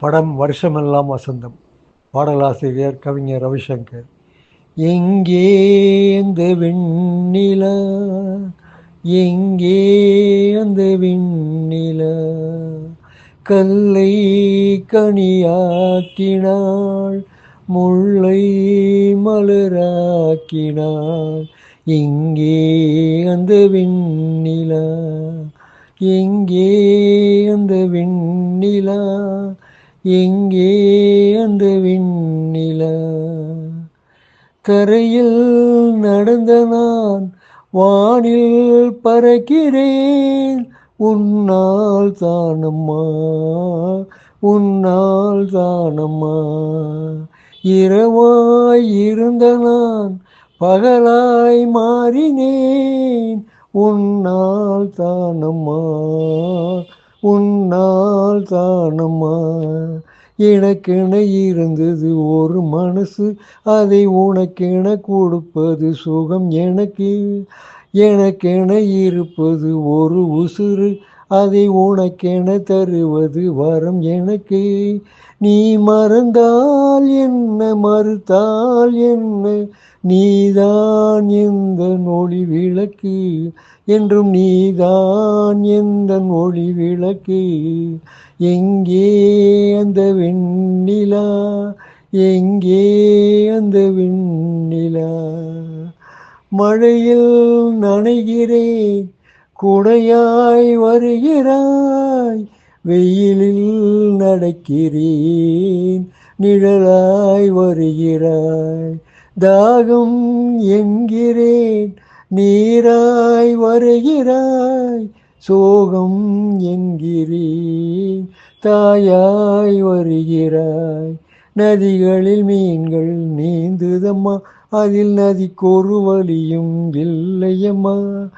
படம் வருஷமெல்லாம் வசந்தம். பாடலாசிரியர் கவிஞர் ரவிசங்கர். எங்கே அந்த வெண்ணிலா? எங்கே அந்த வெண்ணிலா? கல்லை கனியாக்கினாள் முல்லை மலராக்கினாள் எங்கே அந்த வெண்ணிலா? எங்கே அந்த விண்ணிலா? எங்கே அந்த விண்ணில கரையில் நடந்த நான் வானில் பறக்கிறேன். உன்னால் தானம்மா உன்னால் தானம்மா. இரவாய் இருந்த நான் பகலாய் மாறினேன். உன்னால் தானம்மா உன்னால் எனக்கென இருந்தது ஒரு மனசு அதை உனக்கென கொடுப்பது சுகம் எனக்கு. எனக்கென இருப்பது ஒரு உசுறு அதை உனக்கென தருவது வரம் எனக்கு. நீ மறந்தால் என்ன மறுத்தால் என்ன? நீதான் எந்த ஒளி விளக்கு? என்றும் நீதான் எந்த ஒளி விளக்கு? எங்கே அந்த வெண்ணிலா? எங்கே அந்த வெண்ணிலா? மழையில் நனைகிறேன். குடையாய் வருகிறாய். வெயிலில் நடக்கிறேன். நிழலாய் வருகிறாய். தாகம் என்கிறேன். நீராய் வருகிறாய். சோகம் என்கிறேன். தாயாய் வருகிறாய். நதிகளில் மீன்கள் நீந்துதம்மா. அதில் நதிக்கொரு வழியும் இல்லையம்மா.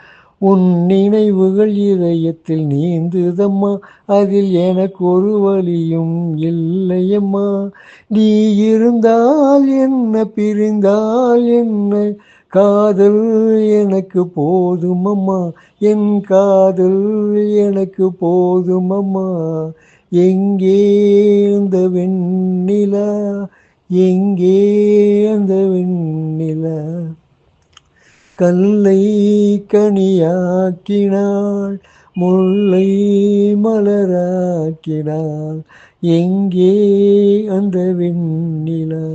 உன் நினைவுகள் இதயத்தில் நீந்துதம்மா. அதில் எனக்கு ஒரு வழியும் இல்லையம்மா. நீ இருந்தால் என்ன பிரிந்தால் என்ன? காதல் எனக்கு போதுமம்மா. என் காதல் எனக்கு போதுமம்மா. எங்கே அந்த வெண்ணிலா? எங்கே அந்த வெண் கல்லை கனியாக்கினாள் முல்லை மலராக்கினாள். எங்கே அந்த வெண்ணிலா